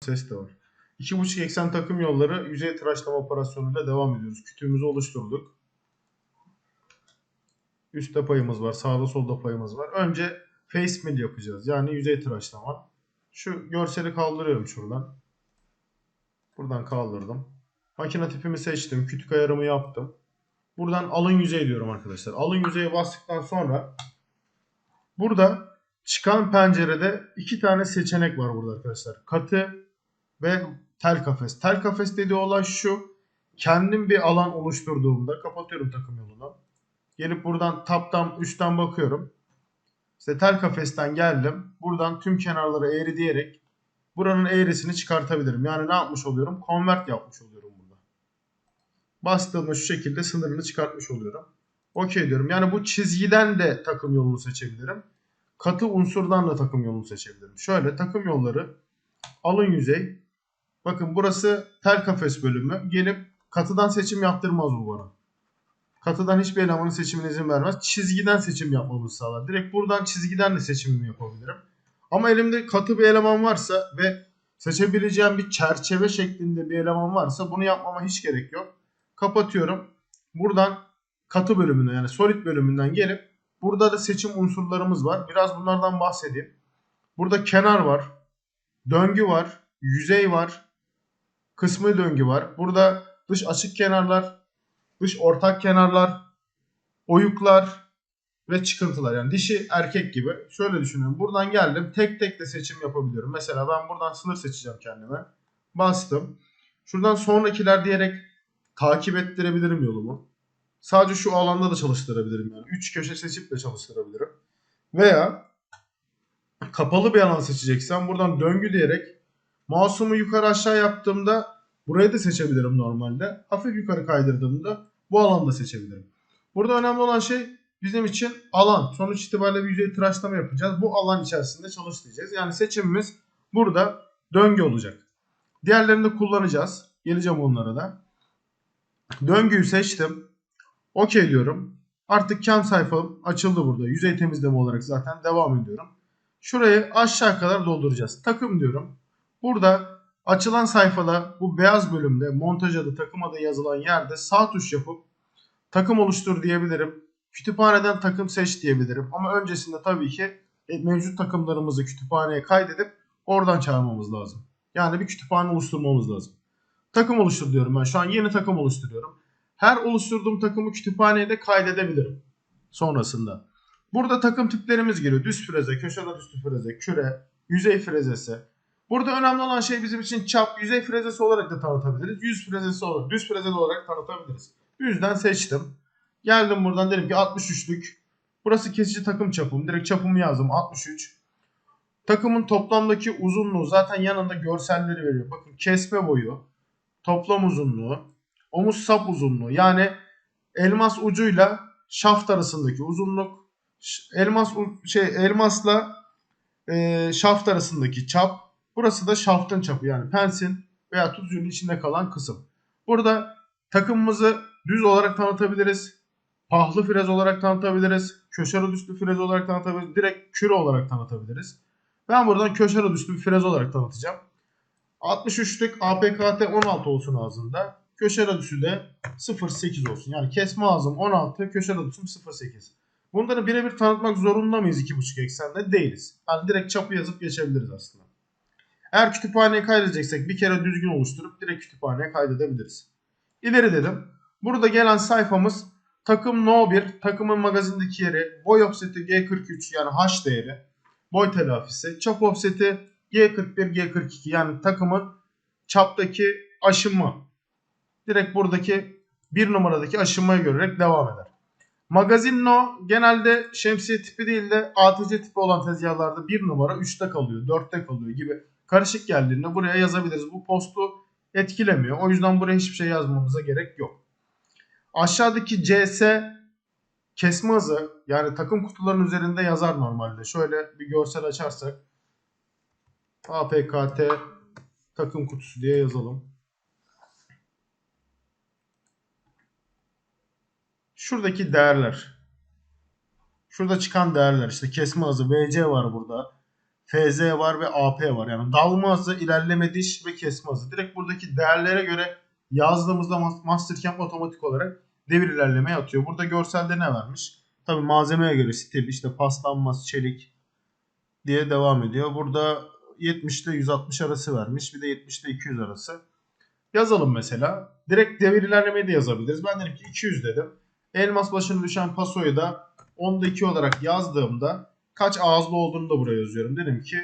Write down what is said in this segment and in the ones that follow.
ses de var. 2.5 eksen takım yolları yüzey tıraşlama operasyonuyla devam ediyoruz. Kütüğümüzü oluşturduk. Üstte payımız var. Sağda solda payımız var. Önce face mill yapacağız. Yani yüzey tıraşlama. Şu görseli kaldırıyorum şuradan. Buradan kaldırdım. Makine tipimi seçtim. Kütük ayarımı yaptım. Buradan alın yüzey diyorum arkadaşlar. Alın yüzeye bastıktan sonra burada çıkan pencerede iki tane seçenek var burada arkadaşlar. Katı ve tel kafes. Tel kafes dediği olay şu. Kendim bir alan oluşturduğumda kapatıyorum takım yolunu. Gelip buradan taptan üstten bakıyorum. İşte tel kafesten geldim. Buradan tüm kenarları eğri diyerek buranın eğrisini çıkartabilirim. Yani ne yapmış oluyorum? Convert yapmış oluyorum burada. Bastığımda şu şekilde sınırını çıkartmış oluyorum. Okey diyorum. Yani bu çizgiden de takım yolunu seçebilirim. Katı unsurdan da takım yolunu seçebilirim. Şöyle takım yolları alın yüzey. Bakın burası tel kafes bölümü. Gelip katıdan seçim yaptırmaz bu bana. Katıdan hiçbir elemanın seçimine izin vermez. Çizgiden seçim yapmamızı sağlar. Direkt buradan çizgiden de seçimimi yapabilirim. Ama elimde katı bir eleman varsa ve seçebileceğim bir çerçeve şeklinde bir eleman varsa bunu yapmama hiç gerek yok. Kapatıyorum. Buradan katı bölümünden yani solid bölümünden gelip burada da seçim unsurlarımız var. Biraz bunlardan bahsedeyim. Burada kenar var. Döngü var. Yüzey var. Kısmi döngü var. Burada dış açık kenarlar, dış ortak kenarlar, oyuklar ve çıkıntılar. Yani dişi erkek gibi. Şöyle düşünüyorum. Buradan geldim. Tek tek de seçim yapabiliyorum. Mesela ben buradan sınır seçeceğim kendime. Bastım. Şuradan sonrakiler diyerek takip ettirebilirim yolumu. Sadece şu alanda da çalıştırabilirim yani. 3 köşe seçip de çalıştırabilirim. Veya kapalı bir alan seçeceksem buradan döngü diyerek mouse'umu yukarı aşağı yaptığımda burayı da seçebilirim normalde. Hafif yukarı kaydırdığımda bu alanı da seçebilirim. Burada önemli olan şey bizim için alan. Sonuç itibariyle bir yüzey tıraşlama yapacağız. Bu alan içerisinde çalıştıracağız. Yani seçimimiz burada döngü olacak. Diğerlerini de kullanacağız. Geleceğim onlara da. Döngüyü seçtim. Okey diyorum. Artık cam sayfam açıldı burada. Yüzey temizleme olarak zaten devam ediyorum. Şurayı aşağı kadar dolduracağız. Takım diyorum. Burada açılan sayfada bu beyaz bölümde montaj adı takım adı yazılan yerde sağ tuş yapıp takım oluştur diyebilirim. Kütüphaneden takım seç diyebilirim. Ama öncesinde tabii ki e, mevcut takımlarımızı kütüphaneye kaydedip oradan çağırmamız lazım. Yani bir kütüphane oluşturmamız lazım. Takım oluştur diyorum ben. Şu an yeni takım oluşturuyorum. Her oluşturduğum takımı kütüphaneye de kaydedebilirim sonrasında. Burada takım tiplerimiz geliyor. Düz freze, köşede üstü freze, küre, yüzey frezesi. Burada önemli olan şey bizim için çap, yüzey frezesi olarak da tanıtabiliriz. Yüz frezesi olarak, düz frezeli olarak tanıtabiliriz. Yüzden seçtim. Geldim buradan dedim ki 63'lük. Burası kesici takım çapım. Direkt çapımı yazdım 63. Takımın toplamdaki uzunluğu zaten yanında görselleri veriyor. Bakın kesme boyu, toplam uzunluğu, omuz sap uzunluğu. Yani elmas ucuyla şaft arasındaki uzunluk, elmas şey elmasla e, şaft arasındaki çap. Burası da şaftın çapı yani pensin veya tutucunun içinde kalan kısım. Burada takımımızı düz olarak tanıtabiliriz. Pahlı frez olarak tanıtabiliriz. Köşeli düzlü frez olarak tanıtabiliriz. Direkt küre olarak tanıtabiliriz. Ben buradan köşeli düzlü bir frez olarak tanıtacağım. 63'lük APKT 16 olsun ağzında. Köşe radüsü de 0.8 olsun. Yani kesme ağzım 16, köşe radüsüm 0.8. Bunları birebir tanıtmak zorunda mıyız 2.5 eksende? Değiliz. Yani direkt çapı yazıp geçebiliriz aslında. Eğer kütüphaneye kaydedeceksek bir kere düzgün oluşturup direkt kütüphaneye kaydedebiliriz. İleri dedim. Burada gelen sayfamız takım No 1, takımın magazindeki yeri, boy offseti G43 yani H değeri, boy telafisi, çap offseti G41, G42 yani takımın çaptaki aşımı. Direkt buradaki bir numaradaki aşınmayı görerek devam eder. Magazin No genelde şemsiye tipi değil de ATC tipi olan tezgahlarda bir numara 3'te kalıyor, 4'te kalıyor gibi karışık geldiğinde buraya yazabiliriz. Bu postu etkilemiyor. O yüzden buraya hiçbir şey yazmamıza gerek yok. Aşağıdaki CS kesme hızı yani takım kutularının üzerinde yazar normalde. Şöyle bir görsel açarsak APKT takım kutusu diye yazalım. Şuradaki değerler. Şurada çıkan değerler işte kesme hızı VC var burada. FZ var ve AP var. Yani dalma hızı, ilerleme diş ve kesme hızı. Direkt buradaki değerlere göre yazdığımızda Mas- Mastercam otomatik olarak devir ilerlemeye atıyor. Burada görselde ne vermiş? Tabi malzemeye göre stil işte paslanmaz, çelik diye devam ediyor. Burada 70 ile 160 arası vermiş. Bir de 70 ile 200 arası. Yazalım mesela. Direkt devir ilerlemeyi de yazabiliriz. Ben dedim ki 200 dedim. Elmas başına düşen pasoyu da 10'da 2 olarak yazdığımda kaç ağızlı olduğunu da buraya yazıyorum. Dedim ki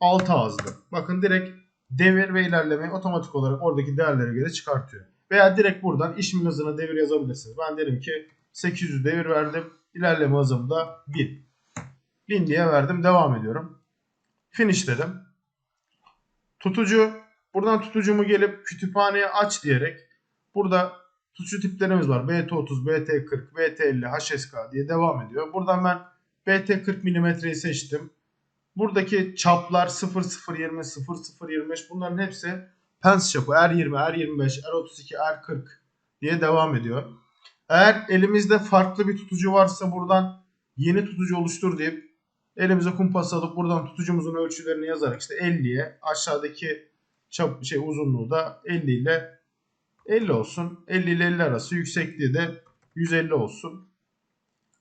6 ağızlı. Bakın direkt devir ve ilerlemeyi otomatik olarak oradaki değerlere göre çıkartıyor. Veya direkt buradan işimin hızına devir yazabilirsiniz. Ben dedim ki 800 devir verdim. İlerleme hızım da 1000. 1000 diye verdim. Devam ediyorum. Finish dedim. Tutucu. Buradan tutucumu gelip kütüphaneye aç diyerek burada tutucu tiplerimiz var. BT30, BT40, BT50, HSK diye devam ediyor. Buradan ben BT40 mm'yi seçtim. Buradaki çaplar 0020, 0025 bunların hepsi pens çapı R20, R25, R32, R40 diye devam ediyor. Eğer elimizde farklı bir tutucu varsa buradan yeni tutucu oluştur deyip elimize kumpas alıp buradan tutucumuzun ölçülerini yazarak işte 50'ye aşağıdaki çap şey uzunluğu da 50 ile 50 olsun. 50 ile 50 arası yüksekliği de 150 olsun.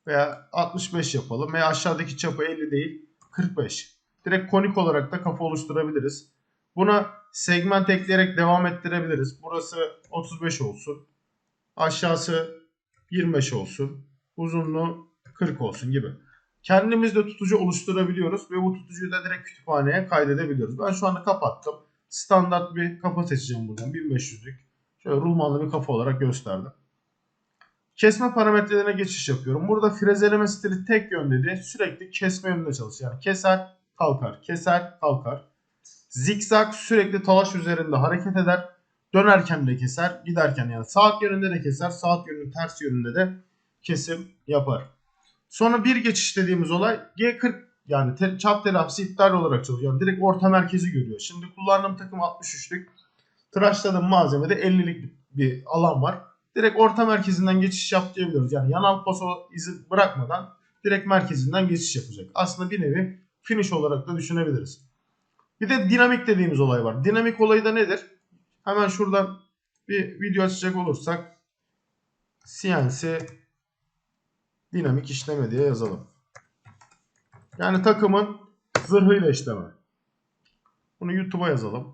Veya 65 yapalım. Veya aşağıdaki çapı 50 değil 45. Direkt konik olarak da kafa oluşturabiliriz. Buna segment ekleyerek devam ettirebiliriz. Burası 35 olsun. Aşağısı 25 olsun. Uzunluğu 40 olsun gibi. Kendimiz de tutucu oluşturabiliyoruz ve bu tutucuyu da direkt kütüphaneye kaydedebiliyoruz. Ben şu anda kapattım. Standart bir kafa seçeceğim buradan. 1500'lük. Şöyle rulmanlı bir kafa olarak gösterdim. Kesme parametrelerine geçiş yapıyorum. Burada frezeleme stili tek yön dedi. Sürekli kesme yönünde çalışır. Yani keser, kalkar, keser, kalkar. Zikzak sürekli talaş üzerinde hareket eder. Dönerken de keser, giderken yani saat yönünde de keser, saat yönünün ters yönünde de kesim yapar. Sonra bir geçiş dediğimiz olay G40 yani te- çap telafisi iptal olarak çalışıyor. Yani direkt orta merkezi görüyor. Şimdi kullandığım takım 63'lük. Tıraşladığım malzemede 50'lik bir alan var. Direkt orta merkezinden geçiş yap diyebiliyoruz. Yani yanal paso izi bırakmadan direkt merkezinden geçiş yapacak. Aslında bir nevi finish olarak da düşünebiliriz. Bir de dinamik dediğimiz olay var. Dinamik olayı da nedir? Hemen şuradan bir video açacak olursak CNC dinamik işleme diye yazalım. Yani takımın zırhıyla işleme. Bunu YouTube'a yazalım.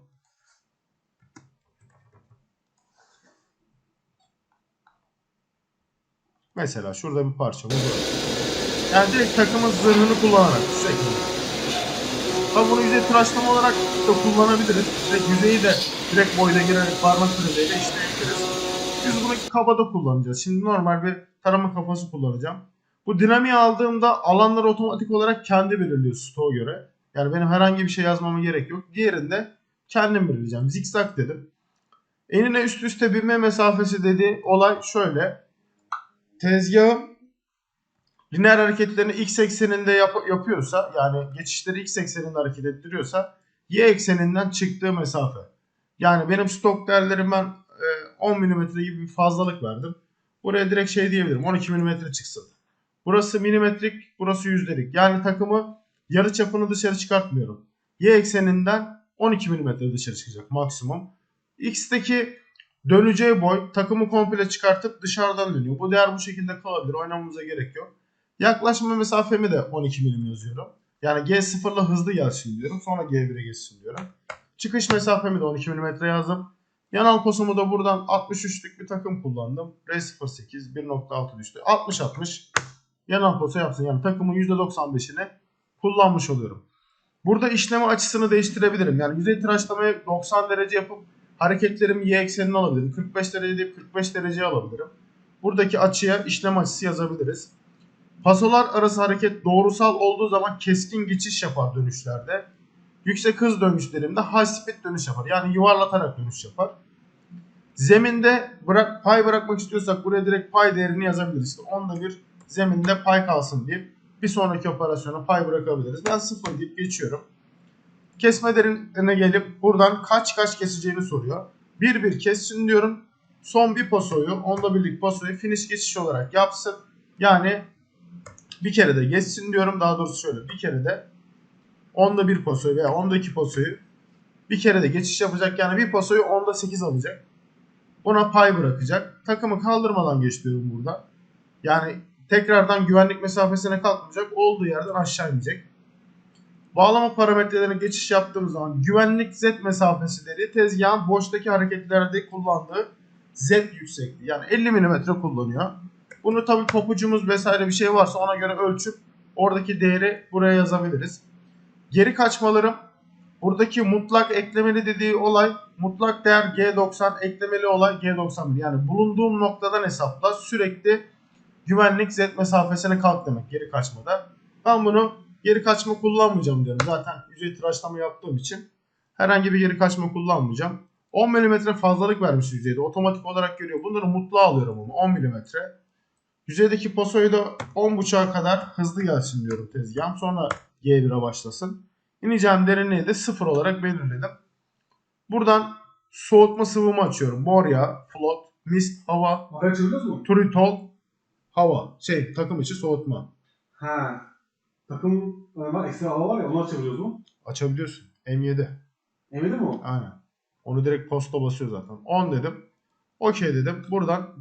Mesela şurada bir parçamız var. Yani direkt takımın zırhını kullanarak şekilde. Tabi bunu yüzey tıraşlama olarak da kullanabiliriz. Direkt yüzeyi de direkt boyda girerek parmak frezeyle işleyebiliriz. Biz bunu kabada kullanacağız. Şimdi normal bir tarama kafası kullanacağım. Bu dinamiği aldığımda alanları otomatik olarak kendi belirliyor stoğa göre. Yani benim herhangi bir şey yazmama gerek yok. Diğerinde kendim belirleyeceğim. Zikzak dedim. Enine üst üste binme mesafesi dediği olay şöyle. Tezgahım lineer hareketlerini x ekseninde yap- yapıyorsa yani geçişleri x ekseninde hareket ettiriyorsa y ekseninden çıktığı mesafe. Yani benim stok değerlerim ben e, 10 mm gibi bir fazlalık verdim. Buraya direkt şey diyebilirim 12 mm çıksın. Burası milimetrik, burası yüzdelik. Yani takımı yarı çapını dışarı çıkartmıyorum. Y ekseninden 12 mm dışarı çıkacak maksimum. X'teki döneceği boy takımı komple çıkartıp dışarıdan dönüyor. Bu değer bu şekilde kalabilir. Oynamamıza gerek yok. Yaklaşma mesafemi de 12 milim yazıyorum. Yani G0 ile hızlı gelsin diyorum. Sonra G1'e geçsin diyorum. Çıkış mesafemi de 12 mm yazdım. Yanal posumu da buradan 63'lük bir takım kullandım. R08 1.6 düştü. 60-60 yanal posa yapsın. Yani takımın %95'ini kullanmış oluyorum. Burada işleme açısını değiştirebilirim. Yani yüzey tıraşlamayı 90 derece yapıp hareketlerimi y eksenine alabilirim. 45 derece deyip 45 dereceye alabilirim. Buradaki açıya işlem açısı yazabiliriz. Pasolar arası hareket doğrusal olduğu zaman keskin geçiş yapar dönüşlerde. Yüksek hız dönüşlerimde high speed dönüş yapar. Yani yuvarlatarak dönüş yapar. Zeminde bırak, pay bırakmak istiyorsak buraya direkt pay değerini yazabiliriz. İşte onda bir zeminde pay kalsın deyip bir sonraki operasyona pay bırakabiliriz. Ben sıfır deyip geçiyorum. Kesme derinine gelip buradan kaç kaç keseceğini soruyor. Bir bir kessin diyorum. Son bir pasoyu, onda birlik pasoyu finish geçiş olarak yapsın. Yani bir kere de geçsin diyorum. Daha doğrusu şöyle bir kere de onda bir pasoyu veya onda iki pasoyu bir kere de geçiş yapacak. Yani bir pasoyu onda 8 alacak. Buna pay bırakacak. Takımı kaldırmadan geç diyorum burada. Yani tekrardan güvenlik mesafesine kalkmayacak. Olduğu yerden aşağı inecek. Bağlama parametrelerine geçiş yaptığımız zaman güvenlik Z mesafesi dedi. Tezgahın boştaki hareketlerde kullandığı Z yüksekliği. Yani 50 mm kullanıyor. Bunu tabii topucumuz vesaire bir şey varsa ona göre ölçüp oradaki değeri buraya yazabiliriz. Geri kaçmalarım buradaki mutlak eklemeli dediği olay mutlak değer G90 eklemeli olay G91. Yani bulunduğum noktadan hesapla sürekli güvenlik Z mesafesine kalk demek geri kaçmada. Ben bunu geri kaçma kullanmayacağım diyorum. Zaten yüzey tıraşlama yaptığım için herhangi bir geri kaçma kullanmayacağım. 10 mm fazlalık vermiş yüzeyde. Otomatik olarak görüyor. Bunları mutlu alıyorum onu. 10 mm. Yüzeydeki pasoyu da 10.5'a kadar hızlı gelsin diyorum tezgahım. Sonra G1'e başlasın. İneceğim derinliği de 0 olarak belirledim. Buradan soğutma sıvımı açıyorum. Bor yağı, float, mist, hava, turitol, hava. Şey takım içi soğutma. Ha. Takım var, ekstra hava var ya onu açabiliyoruz mu? Açabiliyorsun. M7. Emedi mi o? Aynen. Onu direkt posta basıyor zaten. 10 dedim. Okey dedim. Buradan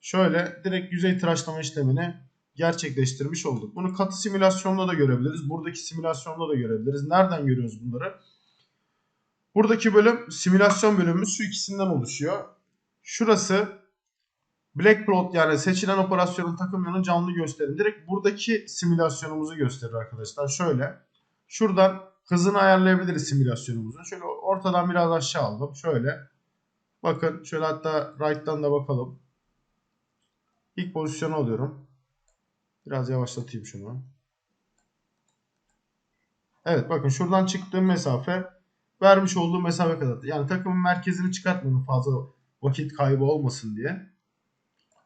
şöyle direkt yüzey tıraşlama işlemini gerçekleştirmiş olduk. Bunu katı simülasyonda da görebiliriz. Buradaki simülasyonda da görebiliriz. Nereden görüyoruz bunları? Buradaki bölüm simülasyon bölümümüz şu ikisinden oluşuyor. Şurası Black Plot yani seçilen operasyonun takım yönü canlı gösterim. Direkt buradaki simülasyonumuzu gösterir arkadaşlar. Şöyle. Şuradan hızını ayarlayabiliriz simülasyonumuzun. Şöyle ortadan biraz aşağı aldım. Şöyle. Bakın şöyle hatta right'tan da bakalım. İlk pozisyonu alıyorum. Biraz yavaşlatayım şunu. Evet bakın şuradan çıktığım mesafe vermiş olduğum mesafe kadar. Yani takımın merkezini çıkartmadım fazla vakit kaybı olmasın diye.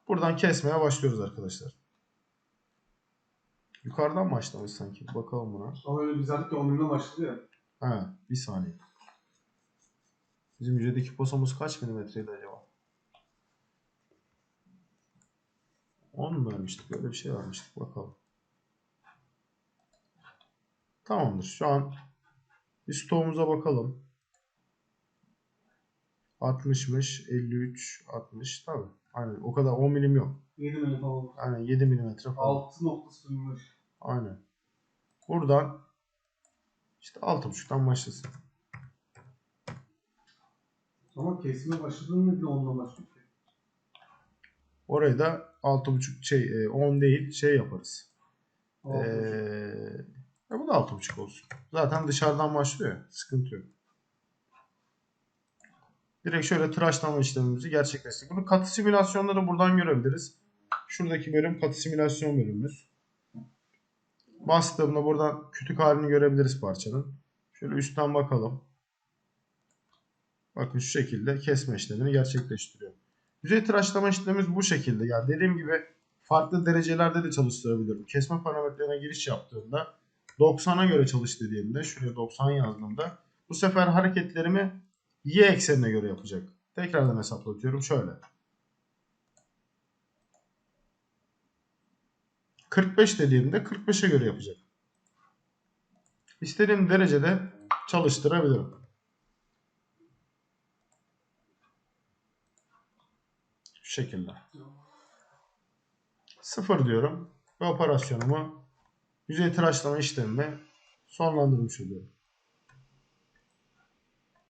Buradan kesmeye başlıyoruz arkadaşlar. Yukarıdan mı başlamış sanki? Bakalım buna. Ama öyle zaten 10 binden başladı ya. Ha, bir saniye. Bizim yüzeydeki posomuz kaç milimetreydi acaba? 10 mu vermiştik? Öyle bir şey vermiştik. Bakalım. Tamamdır. Şu an bir stoğumuza bakalım. 60'mış, 53, 60. Tabii. Aynen. O kadar 10 milim yok. 7 milim falan. Aynen 7 milimetre falan. 6.05. Aynen. Buradan işte 6.5'tan başlasın. Ama kesime başladığında bile 10'dan başlıyor. Orayı da 6.5 şey e, 10 değil şey yaparız. Ee, 6.5. ya bu da 6.5 olsun. Zaten dışarıdan başlıyor. Sıkıntı yok. Direkt şöyle tıraşlama işlemimizi gerçekleştirdik. Bunu katı simülasyonda da buradan görebiliriz. Şuradaki bölüm katı simülasyon bölümümüz. Bastığımda buradan kütük halini görebiliriz parçanın. Şöyle üstten bakalım. Bakın şu şekilde kesme işlemini gerçekleştiriyor. Yüzey tıraşlama işlemimiz bu şekilde. Yani dediğim gibi farklı derecelerde de çalıştırabiliyorum. Kesme parametrelerine giriş yaptığımda 90'a göre çalış dediğimde şuraya 90 yazdığımda bu sefer hareketlerimi y eksenine göre yapacak. Tekrardan hesaplatıyorum şöyle. 45 dediğimde 45'e göre yapacak. İstediğim derecede çalıştırabilirim. Şu şekilde. Sıfır diyorum ve operasyonumu yüzey tıraşlama işlemimi sonlandırmış oluyorum.